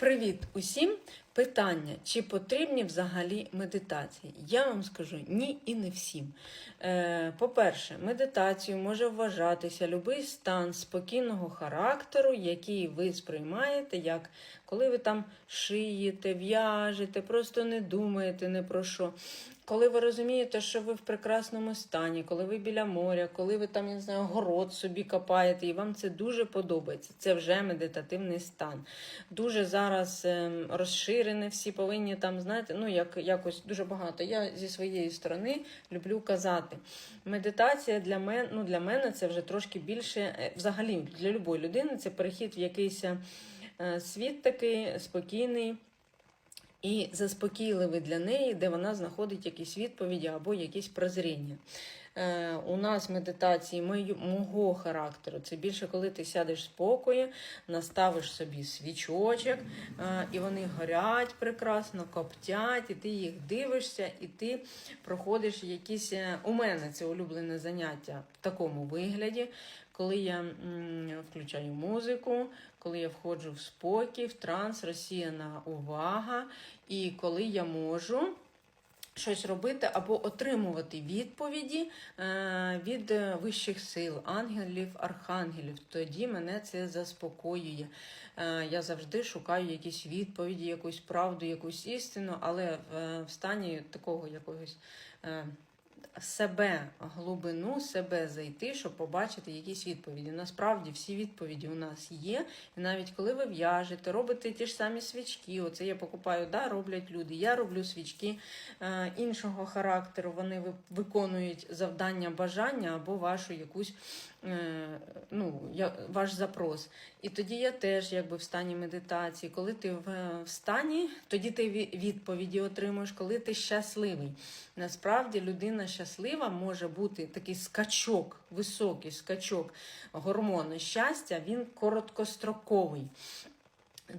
Привіт усім! Питання, чи потрібні взагалі медитації? Я вам скажу ні і не всім. Е, По-перше, медитацію може вважатися будь-який стан спокійного характеру, який ви сприймаєте, як коли ви там шиєте, в'яжете, просто не думаєте не про що. Коли ви розумієте, що ви в прекрасному стані, коли ви біля моря, коли ви там, я не знаю, город собі копаєте, і вам це дуже подобається, це вже медитативний стан. Дуже зараз ем, розширене, всі повинні там, знаєте, ну як якось дуже багато. Я зі своєї сторони люблю казати. Медитація для мене, ну для мене це вже трошки більше, е, взагалі для любої людини це перехід в якийсь е, світ такий спокійний і заспокійливий для неї, де вона знаходить якісь відповіді або якісь прозріння. Е, у нас медитації мого характеру це більше коли ти сядеш в спокої, наставиш собі свічочок, е, і вони горять прекрасно, коптять, і ти їх дивишся, і ти проходиш якісь. е, У мене це улюблене заняття в такому вигляді, коли я включаю музику, коли я входжу в спокій, в транс, розсіяна увага, і коли я можу. Щось робити або отримувати відповіді е, від е, вищих сил, ангелів, архангелів. Тоді мене це заспокоює. Е, я завжди шукаю якісь відповіді, якусь правду, якусь істину, але е, в стані такого якогось. Себе глибину, себе зайти, щоб побачити якісь відповіді. Насправді всі відповіді у нас є. І навіть коли ви в'яжете, робите ті ж самі свічки. Оце я покупаю, да, роблять люди. Я роблю свічки е, іншого характеру. Вони виконують завдання бажання або вашу якусь е, ну, я, ваш запрос. І тоді я теж якби в стані медитації. Коли ти в, в стані, тоді ти відповіді отримуєш, коли ти щасливий. Насправді людина щаслива може бути такий скачок, високий скачок гормону щастя, він короткостроковий.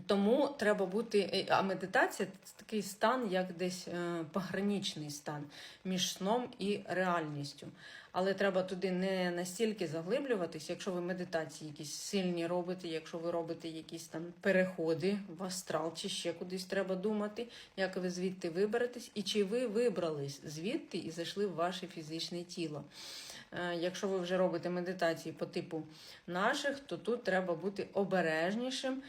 Тому треба бути, е, а медитація це такий стан, як десь е, пограничний стан між сном і реальністю. Але треба туди не настільки заглиблюватись, якщо ви медитації якісь сильні робите, якщо ви робите якісь там переходи в астрал чи ще кудись треба думати, як ви звідти виберетесь, і чи ви вибрались звідти і зайшли в ваше фізичне тіло. Е, Якщо ви вже робите медитації по типу наших, то тут треба бути обережнішим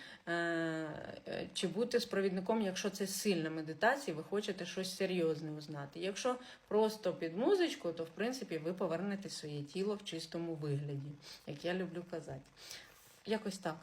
чи бути спровідником, якщо це сильна медитація, ви хочете щось серйозне узнати. Якщо просто під музичку, то в принципі ви повернете своє тіло в чистому вигляді, як я люблю казати. Якось так.